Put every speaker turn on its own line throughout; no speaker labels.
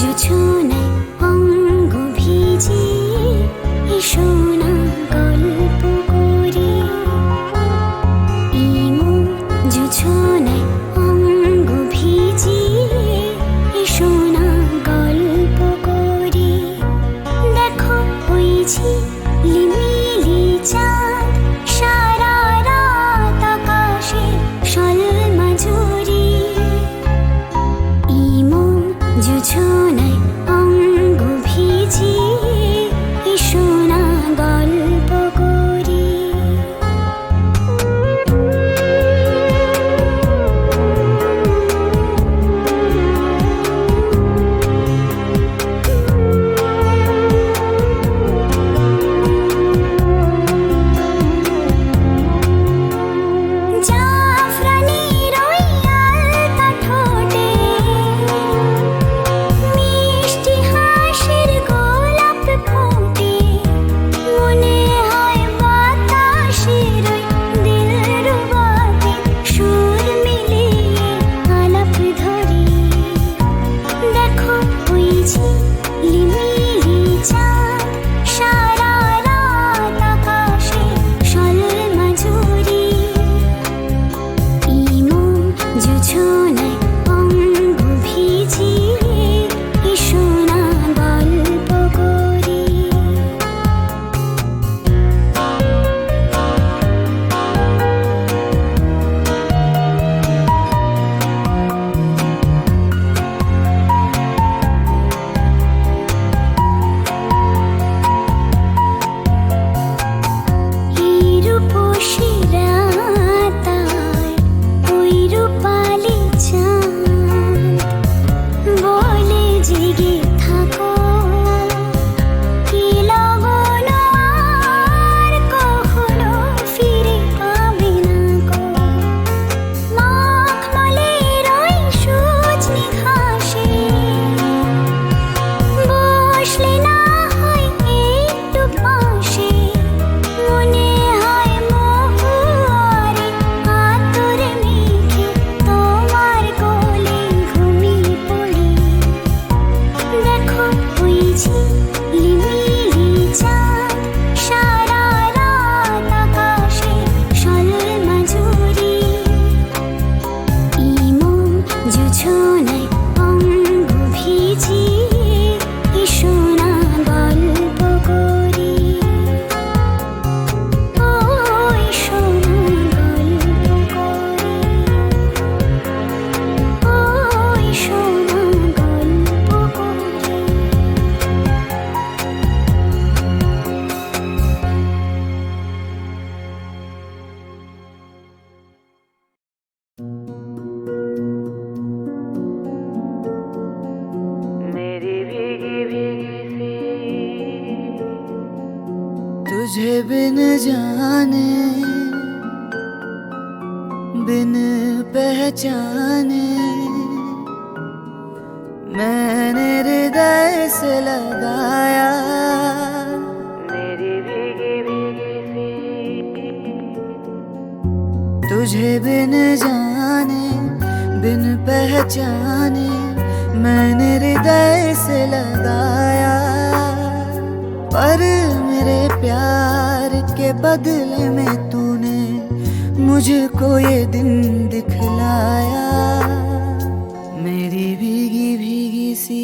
জোছনায় অঙ্গ ভিজে এসো
पहचाने मैंने हृदय से लगाया पर मेरे प्यार के बदले में तूने मुझको ये दिन दिखलाया मेरी भीगी भीगी सी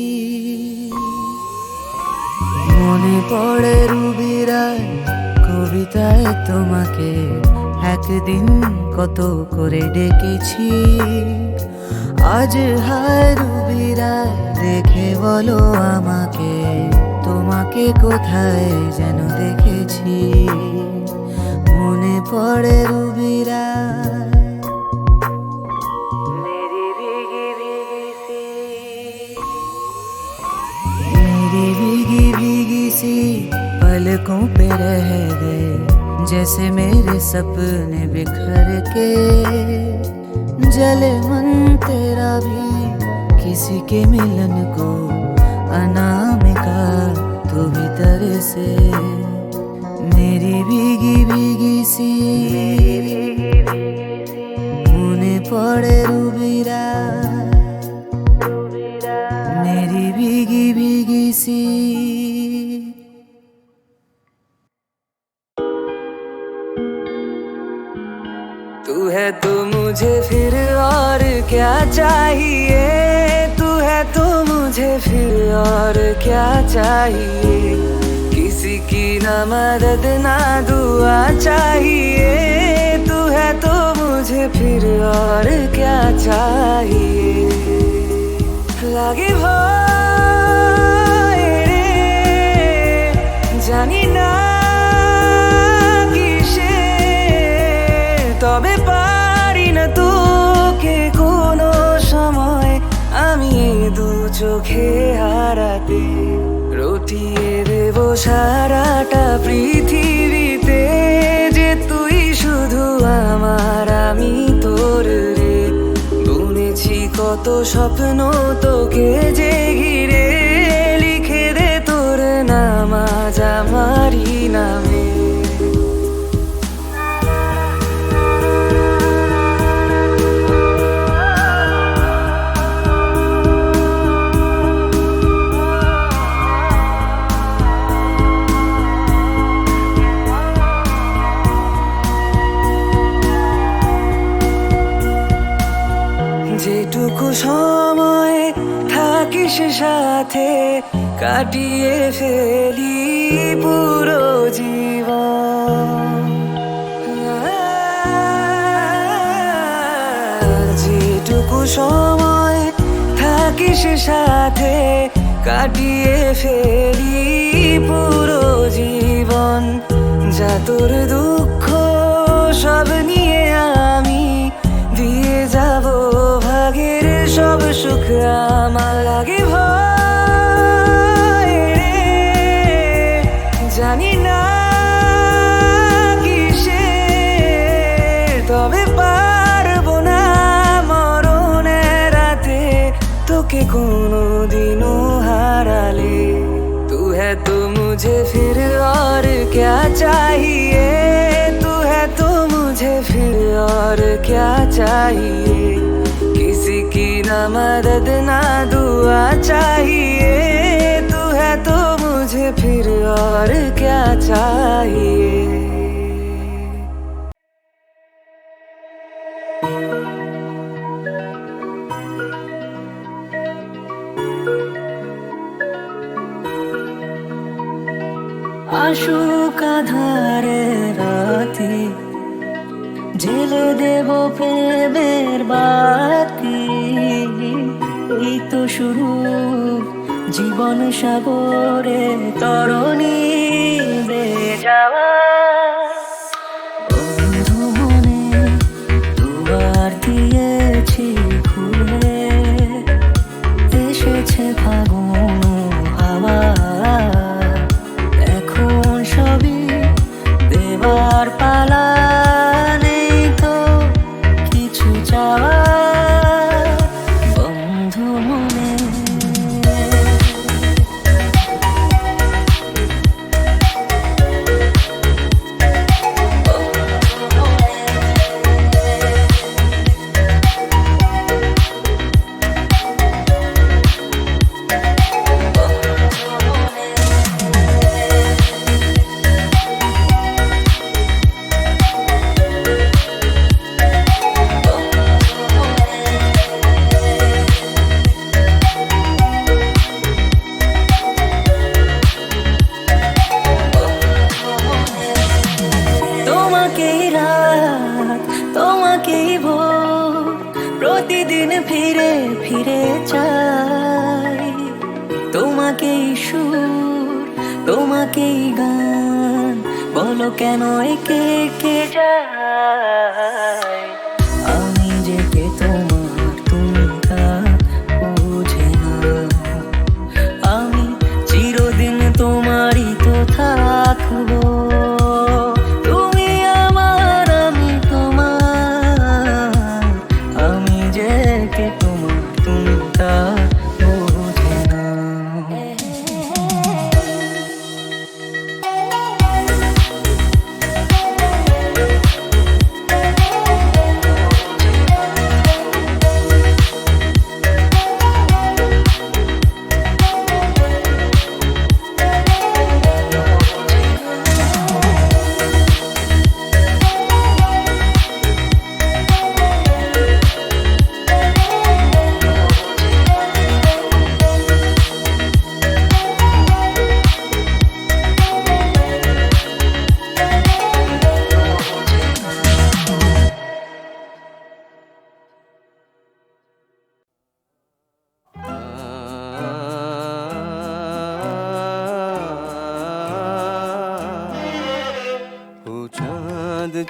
মনে পড়ে রুবিরায় কবিতায় তোমাকে একদিন কত করে ডেকেছি আজ হারু রুবিরায় দেখে বলো আমাকে তোমাকে কোথায় যেন দেখেছি। মনে পড়ে রুবিরায় चाहिए किसी की ना मदद ना दुआ चाहिए तू है तो मुझे फिर और क्या चाहिए লাগে ভয় রে জানি না কিসে তবে পারি না তোকে দু চোখে হারাতে, রটিয়ে দেব সারাটা পৃথিবীতে। যে তুই শুধু আমার, আমি তোর রে। বুনেছি কত স্বপ্ন তোকে যে ঘিরে। লিখে দে তোর নাম, আজ আমারই নামে। সাথে কাটিয়ে ফেলি পুরো জীবন। যেটুকু সময় থাকিস সাথে কাটিয়ে ফেলি পুরো জীবন। যা তোর দুঃখ, সব নিয়ে আমি দিয়ে যাব ভাগের সব সুখ। আমার লাগে ভয়। জানি না কিসে তবে পারবো না মরণের রাতে তোকে কোনো দিনও হারালে तू है तो मुझे फिर और क्या चाहिए तू है तो मुझे फिर और क्या चाहिए किसी की ना मदद ना दुआ चाहिए तू है तो मुझे फिर और क्या चाहिए আসুক আধারে রাতে জেলে দেব প্রেমের বাতি এই তো শুরু জীবন সাগরে তরণী বে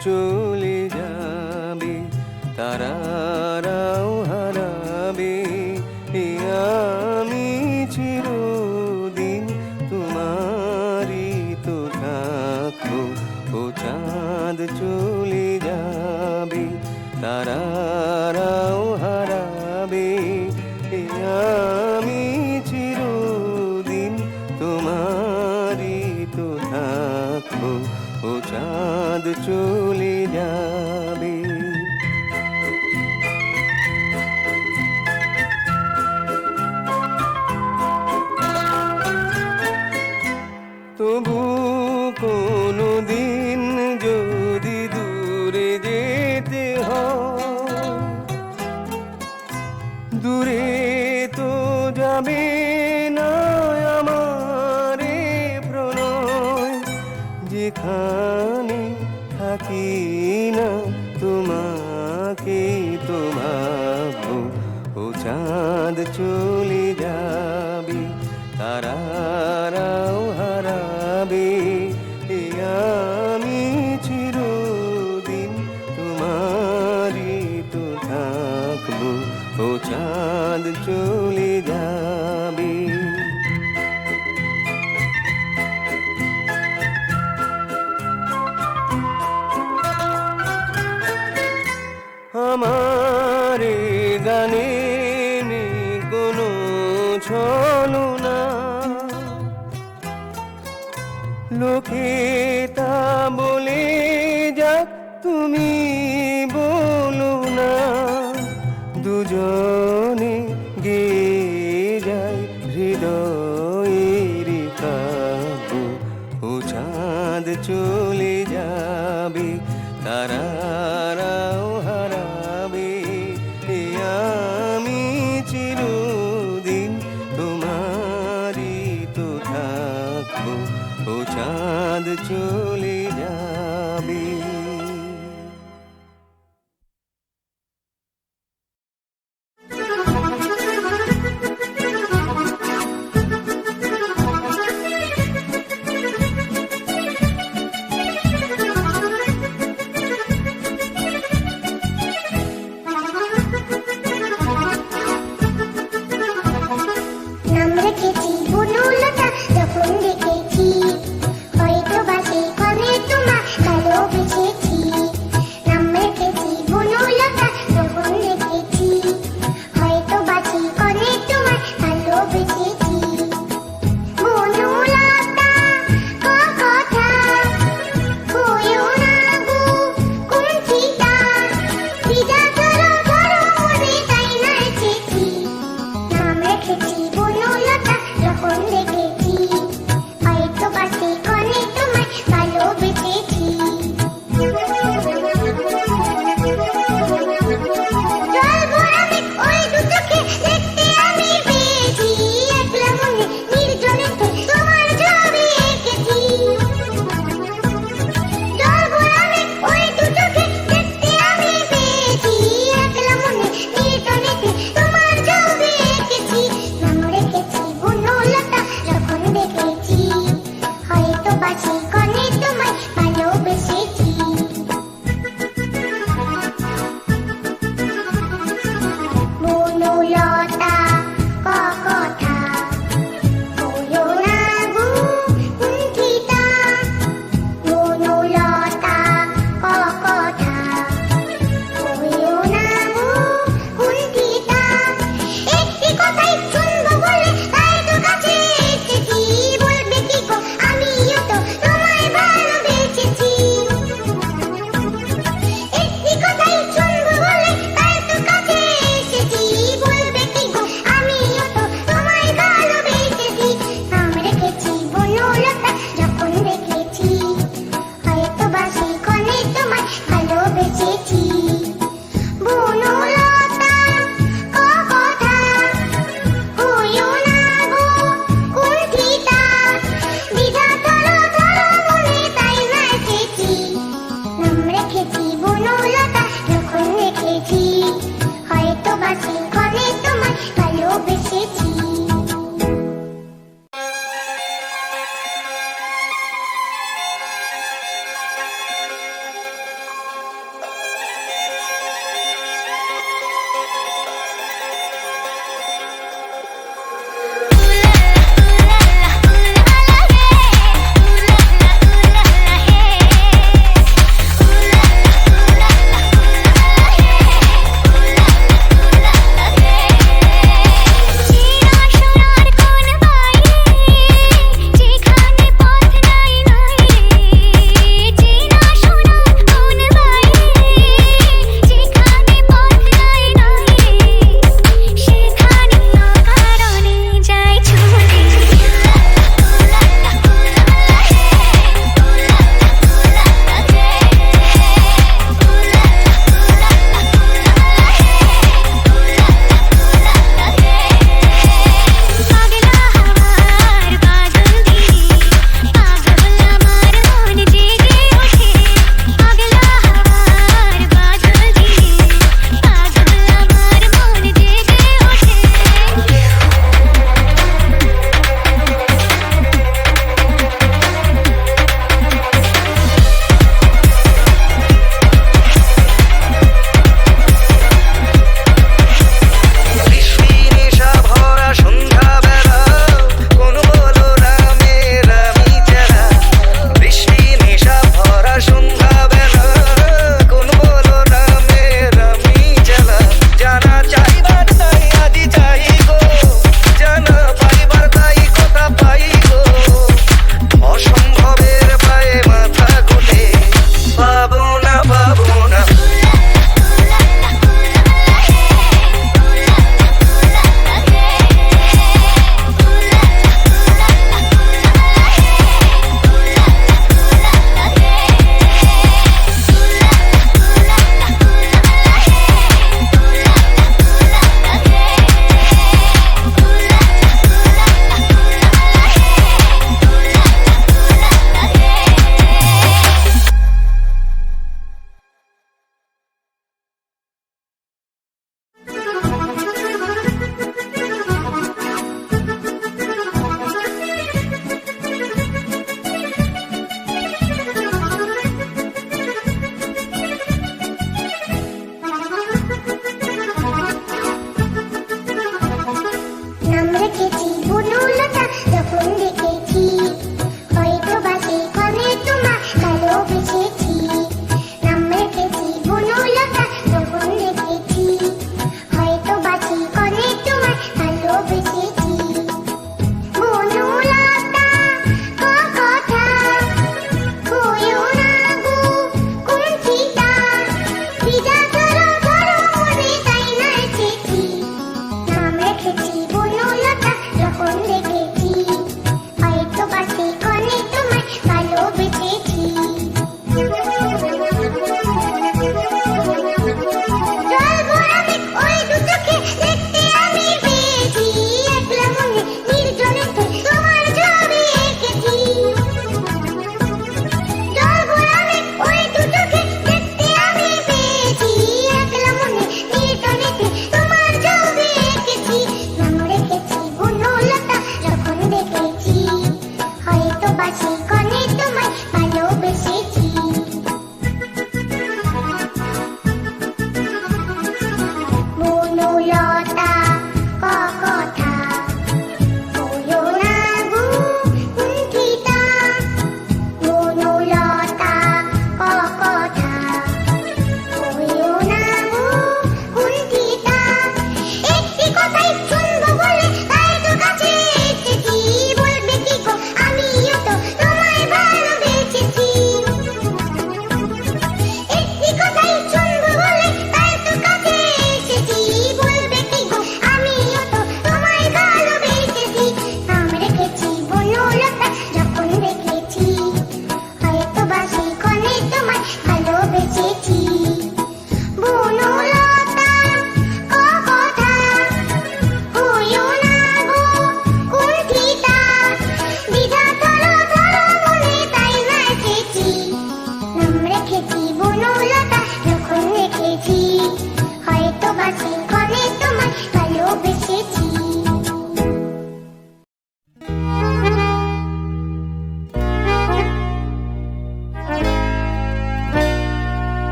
চলে যাবে তারা দূরে তো যাবে না আমার প্রণয়। যেখানে থাকি না তোমাকে তোমার ও চাঁদ চলে